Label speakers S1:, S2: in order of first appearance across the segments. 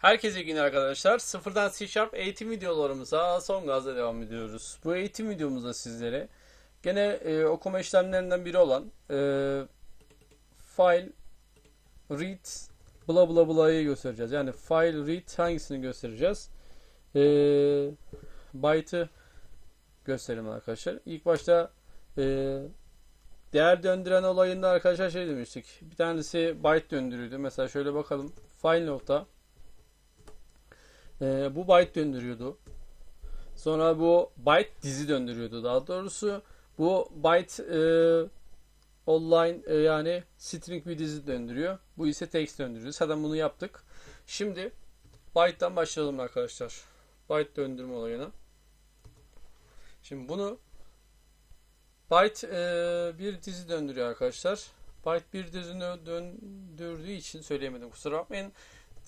S1: Herkese iyi günler arkadaşlar. Sıfırdan C Sharp eğitim videolarımıza son gazla devam ediyoruz. Bu eğitim videomuzda sizlere gene e, okuma işlemlerinden biri olan e, file read bla bla bla'yı göstereceğiz. Yani file read hangisini göstereceğiz? E, byte'ı gösterelim arkadaşlar. İlk başta e, değer döndüren olayında arkadaşlar şey demiştik. Bir tanesi byte döndürüyordu. Mesela şöyle bakalım. File nokta ee, bu byte döndürüyordu. Sonra bu byte dizi döndürüyordu. Daha doğrusu bu byte e, online e, yani string bir dizi döndürüyor. Bu ise text döndürüyor. Zaten bunu yaptık. Şimdi byte'dan başlayalım arkadaşlar. Byte döndürme olayına. Şimdi bunu byte e, bir dizi döndürüyor arkadaşlar. Byte bir dizini döndürdüğü için söyleyemedim kusura bakmayın.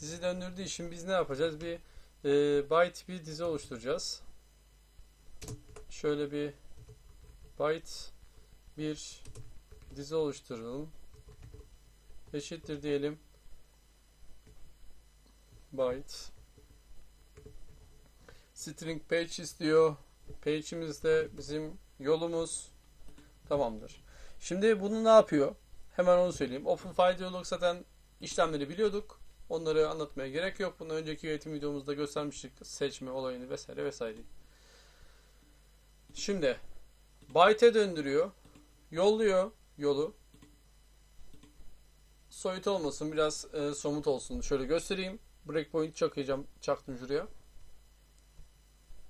S1: Dizi döndürdüğü için biz ne yapacağız? Bir e, byte bir dizi oluşturacağız. Şöyle bir byte bir dizi oluşturalım. Eşittir diyelim. Byte. String page istiyor. Page'imiz de bizim yolumuz. Tamamdır. Şimdi bunu ne yapıyor? Hemen onu söyleyeyim. Open file diyalog zaten işlemleri biliyorduk. Onları anlatmaya gerek yok. Bunu önceki eğitim videomuzda göstermiştik. Seçme olayını vesaire vesaire. Şimdi byte'e döndürüyor. Yolluyor yolu. Soyut olmasın. Biraz e, somut olsun. Şöyle göstereyim. Breakpoint çakacağım. Çaktım şuraya.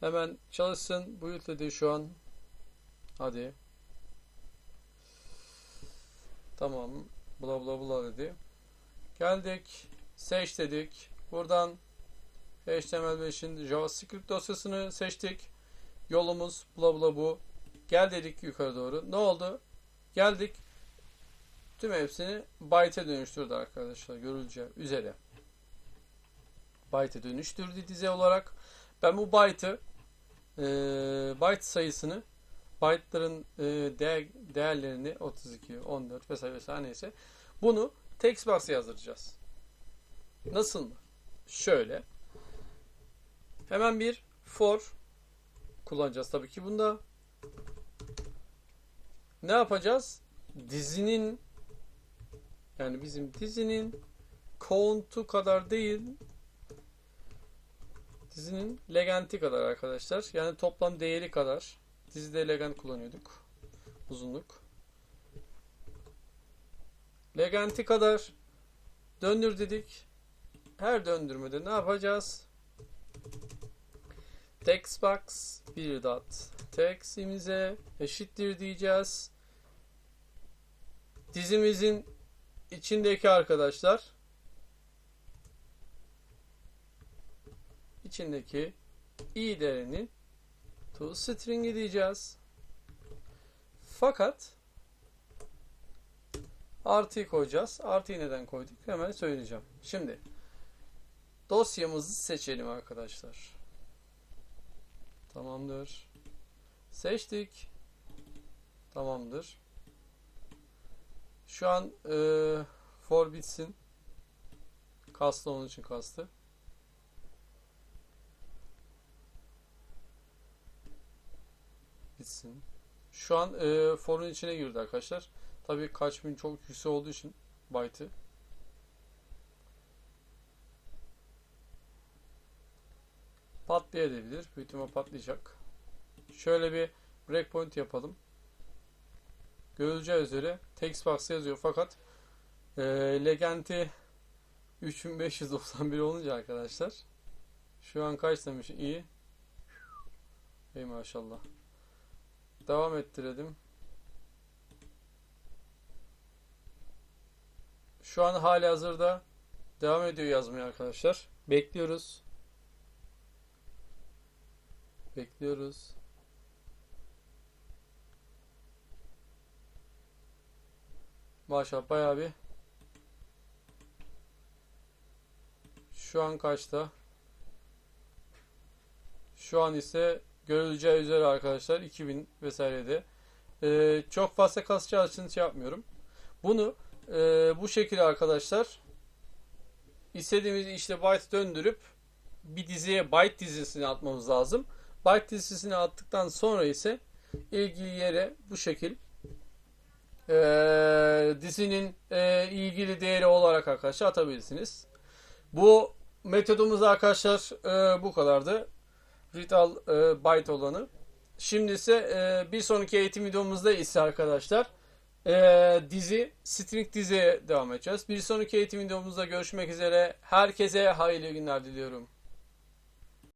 S1: Hemen çalışsın. Bu dedi şu an. Hadi. Tamam. Bla bla bla dedi. Geldik. Seç dedik. Buradan HTML5'in JavaScript dosyasını seçtik. Yolumuz bla bla bu. Gel dedik yukarı doğru. Ne oldu? Geldik. Tüm hepsini byte'e dönüştürdü arkadaşlar. Görüleceği üzere. Byte'e dönüştürdü dizi olarak. Ben bu byte'ı e, byte sayısını byte'ların e, değer, değerlerini 32, 14 vesaire vesaire neyse bunu text box'a yazdıracağız. Nasıl mı? Şöyle. Hemen bir for kullanacağız tabii ki bunda. Ne yapacağız? Dizinin yani bizim dizinin count'u kadar değil dizinin legenti kadar arkadaşlar. Yani toplam değeri kadar. Dizide legend kullanıyorduk. Uzunluk. Legenti kadar döndür dedik her döndürmede ne yapacağız? Textbox bir dot text'imize eşittir diyeceğiz. Dizimizin içindeki arkadaşlar içindeki i değerinin to string'i diyeceğiz. Fakat artıyı koyacağız. Artıyı neden koyduk? Hemen söyleyeceğim. Şimdi Dosyamızı seçelim arkadaşlar. Tamamdır. Seçtik. Tamamdır. Şu an e, for bitsin. Kastı onun için kastı. Bitsin. Şu an e, for'un içine girdi arkadaşlar. Tabii kaç bin çok yüksek olduğu için byte'ı patlayabilir. Büyük ihtimal patlayacak. Şöyle bir breakpoint yapalım. Görüleceği üzere textbox yazıyor. Fakat e, legenti 3591 olunca arkadaşlar şu an kaç demiş? İyi. Ey maşallah. Devam ettirelim. Şu an hali hazırda devam ediyor yazmaya arkadaşlar. Bekliyoruz Bekliyoruz. Maşallah bayağı bir Şu an kaçta? Şu an ise görüleceği üzere arkadaşlar 2000 vesairede. Ee, çok fazla kasacağı için şey yapmıyorum. Bunu e, bu şekilde arkadaşlar istediğimiz işte byte döndürüp bir diziye byte dizisini atmamız lazım. Byte dizisini attıktan sonra ise ilgili yere bu şekil eee, dizinin eee, ilgili değeri olarak arkadaşlar atabilirsiniz. Bu metodumuz arkadaşlar eee, bu kadardı. Real eee, byte olanı. Şimdi ise eee, bir sonraki eğitim videomuzda ise arkadaşlar eee, dizi string diziye devam edeceğiz. Bir sonraki eğitim videomuzda görüşmek üzere. Herkese hayırlı günler diliyorum.